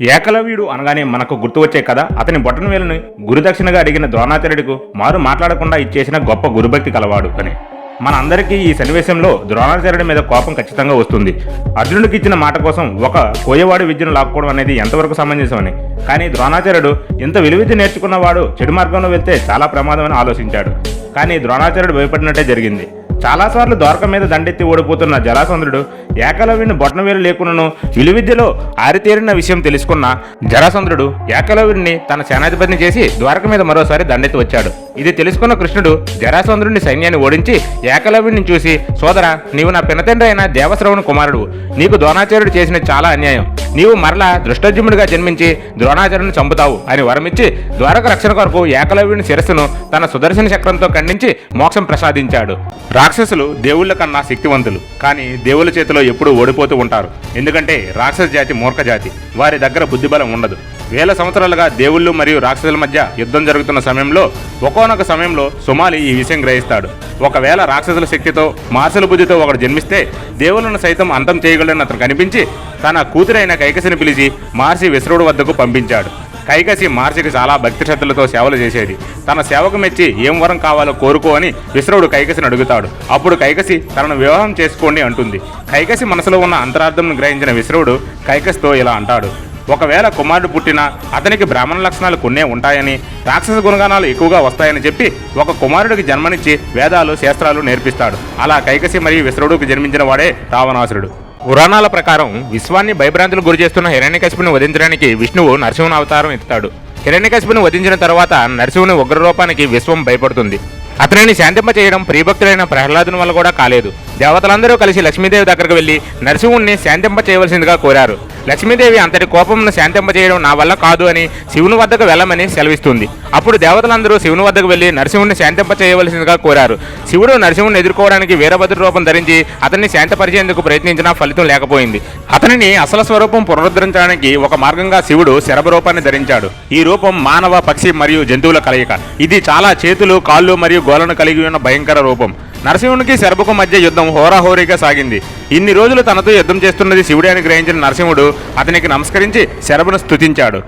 ఏకలవ్యుడు అనగానే మనకు గుర్తు వచ్చే కదా అతని బొటన్వేలుని గురుదక్షిణగా అడిగిన ద్రోణాచార్యుడికు మారు మాట్లాడకుండా ఇచ్చేసిన గొప్ప గురుభక్తి కలవాడు అని. మన అందరికీ ఈ సన్నివేశంలో ద్రోణాచార్యుడి మీద కోపం ఖచ్చితంగా వస్తుంది. అర్జునుడికి ఇచ్చిన మాట కోసం ఒక కోయవాడి విద్యను లాక్కోవడం అనేది ఎంతవరకు సమంజసమని కానీ ద్రోణాచార్యుడు ఇంత విలువిద్య నేర్చుకున్నవాడు చెడు మార్గంలో వెళ్తే చాలా ప్రమాదమని ఆలోచించాడు. కానీ ద్రోణాచార్యుడు భయపడినట్టే జరిగింది. చాలాసార్లు ద్వారక మీద దండెత్తి ఓడిపోతున్న జరాసంధుడు ఏకలవ్యుని బొట్టనవేలు లేకున్నను విలువిద్యలో ఆరితేరిన విషయం తెలుసుకున్న జరాసంధుడు ఏకలవ్యుడిని తన సేనాధిపతిని చేసి ద్వారక మీద మరోసారి దండెత్తి వచ్చాడు. ఇది తెలుసుకున్న కృష్ణుడు జరాసంధుడిని సైన్యాన్ని ఓడించి ఏకలవ్యుడిని చూసి సోదర నీవు నా పినతండ్రి అయిన దేవశ్రవణ కుమారుడు. నీకు ద్రోణాచార్యుడు చేసిన చాలా అన్యాయం. నీవు మరలా దృష్టజుముడిగా జన్మించి ద్రోణాచార్యుని చంపుతావు అని వరమిచ్చి ద్వారక రక్షణ కొరకు ఏకలవ్యుని శిరస్సును తన సుదర్శన చక్రంతో ఖండించి మోక్షం ప్రసాదించాడు. రాక్షసులు దేవుళ్ళ కన్నా శక్తివంతులు కానీ దేవుళ్ళ చేతిలో ఎప్పుడూ ఓడిపోతూ ఉంటారు. ఎందుకంటే రాక్షస జాతి మూర్ఖ జాతి వారి దగ్గర బుద్ధిబలం ఉండదు. వేల సంవత్సరాలుగా దేవుళ్ళు మరియు రాక్షసుల మధ్య యుద్ధం జరుగుతున్న సమయంలో ఒకనొక సమయంలో సుమాలి ఈ విషయం గ్రహిస్తాడు. ఒకవేళ రాక్షసుల శక్తితో మార్సల బుద్ధితో ఒకడు జన్మిస్తే దేవులను సైతం అంతం చేయగలని అతను కనిపించి తన కూతురైన కైకసిని పిలిచి మహర్షి విశ్రుడు వద్దకు పంపించాడు. కైకసి మార్చికి చాలా భక్తి శ్రద్ధలతో సేవలు చేసేది. తన సేవకు మెచ్చి ఏం వరం కావాలో కోరుకో అని విశ్రవుడు కైకసిని అడుగుతాడు. అప్పుడు కైకసి తనను వివాహం చేసుకోండి అంటుంది. కైకసి మనసులో ఉన్న అంతరార్థంను గ్రహించిన విశ్రవుడు కైకసితో ఇలా అంటాడు. ఒకవేళ కుమారుడు పుట్టినా అతనికి బ్రాహ్మణ లక్షణాలు కొన్నే ఉంటాయని రాక్షస గుణగానాలు ఎక్కువగా వస్తాయని చెప్పి ఒక కుమారుడికి జన్మనిచ్చి వేదాలు శాస్త్రాలు నేర్పిస్తాడు. అలా కైకసి మరియు విశ్రుడుకు జన్మించిన వాడే రావణాసురుడు. పురాణాల ప్రకారం విశ్వాన్ని భయభ్రాంతులు గురి చేస్తున్న హిరణ్యకశిపుని వధించడానికి విష్ణువు నరసింహుని అవతారం ఎత్తుతాడు. హిరణ్యకశిపుని వధించిన తర్వాత నరసింహుని ఉగ్రరూపానికి విశ్వం భయపడుతుంది. అతనిని శాంతింప చేయడం ప్రియభక్తులైన ప్రహ్లాదుని వల్ల కూడా కాలేదు. దేవతలందరూ కలిసి లక్ష్మీదేవి దగ్గరకు వెళ్ళి నరసింహుణ్ణి శాంతింప చేయవలసిందిగా కోరారు. లక్ష్మీదేవి అంతటి కోపంను శాంతింప చేయడం నా వల్ల కాదు అని శివుని వద్దకు వెళ్ళమని సెలవిస్తుంది. అప్పుడు దేవతలందరూ శివుని వద్దకు వెళ్ళి నరసింహుణ్ణి శాంతింప చేయవలసిందిగా కోరారు. శివుడు నరసింహుని ఎదుర్కోవడానికి వీరభద్ర రూపం ధరించి అతన్ని శాంతపరిచేందుకు ప్రయత్నించినా ఫలితం లేకపోయింది. అతనిని అసలు స్వరూపం పునరుద్ధరించడానికి ఒక మార్గంగా శివుడు శరభ రూపాన్ని ధరించాడు. ఈ రూపం మానవ పక్షి మరియు జంతువుల కలయిక. ఇది చాలా చేతులు కాళ్ళు మరియు గోలను కలిగి ఉన్న భయంకర రూపం. నరసింహునికి శరభకు మధ్య యుద్ధం హోరాహోరీగా సాగింది. ఇన్ని రోజులు తనతో యుద్ధం చేస్తున్నది శివుడే అని గ్రహించిన నరసింహుడు అతనికి నమస్కరించి శరభను స్తుతించాడు.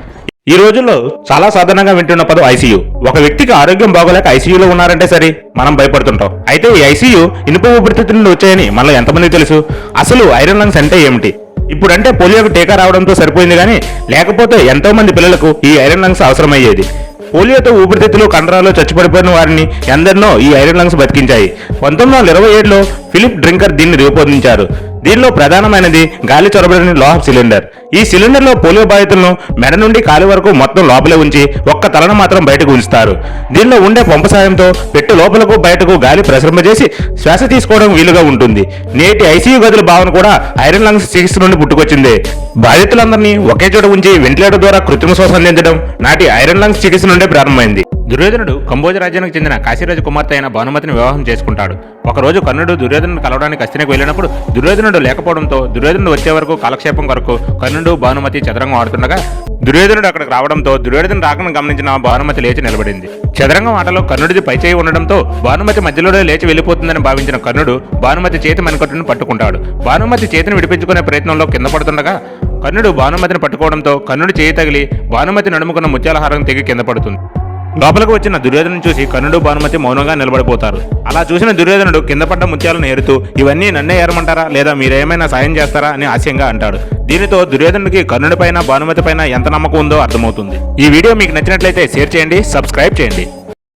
ఈ రోజుల్లో చాలా సాధారణంగా వింటున్న పదం ఐసీయూ. ఒక వ్యక్తికి ఆరోగ్యం బాగోలేక ఐసీయూలో ఉన్నారంటే సరే మనం భయపడుతుంటాం. అయితే ఈ ఐసీయూ ఇనుప ఊపిరితిత్తుల నుండి వచ్చాయని మనలో ఎంతమంది తెలుసు? అసలు ఐరన్ లంగ్స్ అంటే ఏమిటి? ఇప్పుడంటే పోలియోకి టీకా రావడంతో సరిపోయింది కానీ లేకపోతే ఎంతో మంది పిల్లలకు ఈ ఐరన్ లంగ్స్ అవసరమయ్యేది. పోలియోతో ఊపిరితిత్తులు కండరాలు చచ్చిపడిపోయిన వారిని ఎందరినో ఈ ఐరన్ లంగ్స్ బతికించాయి. పంతొమ్మిది వందల ఇరవై ఏడులో ఫిలిప్ డ్రింకర్ దీన్ని రూపొందించారు. దీనిలో ప్రధానమైనది గాలి చొరబడిన లోహ సిలిండర్. ఈ సిలిండర్లో పోలియో బాధితులను మెడ నుండి కాలి వరకు మొత్తం లోపలే ఉంచి ఒక్క తలను మాత్రం బయటకు ఉంచుతారు. దీనిలో ఉండే పంప సాయంతో పెట్టు లోపలకు బయటకు గాలి ప్రసరింపజేసి శ్వాస తీసుకోవడం వీలుగా ఉంటుంది. నేటి ఐసీయూ గదుల భావన కూడా ఐరన్ లంగ్స్ చికిత్స నుండి పుట్టుకొచ్చింది. బాధితులందరినీ ఒకే చోట ఉంచి వెంటిలేటర్ ద్వారా కృత్రిమ శ్వాస అందించడం నాటి ఐరన్ లంగ్స్ చికిత్స నుండే ప్రారంభమైంది. దుర్యోధనుడు కంబోజ రాజ్యానికి చెందిన కాశీరాజు కుమార్తె అయిన భానుమతిని వివాహం చేసుకుంటాడు. ఒకరోజు కర్ణుడు దుర్యోధనుడు కలవడానికి అస్థినకు వెళ్ళినప్పుడు దుర్యోధనుడు లేకపోవడంతో దుర్యోధనుడు వచ్చే వరకు కాలక్షేపం కొరకు కర్ణుడు భానుమతి చదరంగం ఆడుతుండగా దుర్యోధనుడు అక్కడికి రావడంతో దుర్యోధను రాకను గమనించిన భానుమతి లేచి నిలబడింది. చదరంగం ఆటలో కర్ణుడిది పైచేయి ఉండడంతో భానుమతి మధ్యలోనే లేచి వెళ్ళిపోతుందని భావించిన కర్ణుడు భానుమతి చేతి మణికట్టును పట్టుకుంటాడు. భానుమతి చేతిని విడిపించుకునే ప్రయత్నంలో కింద పడుతుండగా కర్ణుడు భానుమతిని పట్టుకోవడంతో కర్ణుడు చేయి తగిలి భానుమతి నడుముకున్న ముత్యాలహారం తెగి కింద పడుతుంది. లోపలికి వచ్చిన దుర్యోధను చూసి కర్ణుడు భానుమతి మౌనంగా నిలబడిపోతారు. అలా చూసిన దుర్యోధనుడు కింద పడ్డ ముత్యాలను ఏరుతూ ఇవన్నీ నన్నే ఏరమంటారా? లేదా మీరేమైనా సాయం చేస్తారా? అని ఆశయంగా అంటాడు. దీనితో దుర్యోధనుడికి కర్ణుడిపైన భానుమతి పైన ఎంత నమ్మకం ఉందో అర్థమవుతుంది. ఈ వీడియో మీకు నచ్చినట్లయితే షేర్ చేయండి సబ్స్క్రైబ్ చేయండి.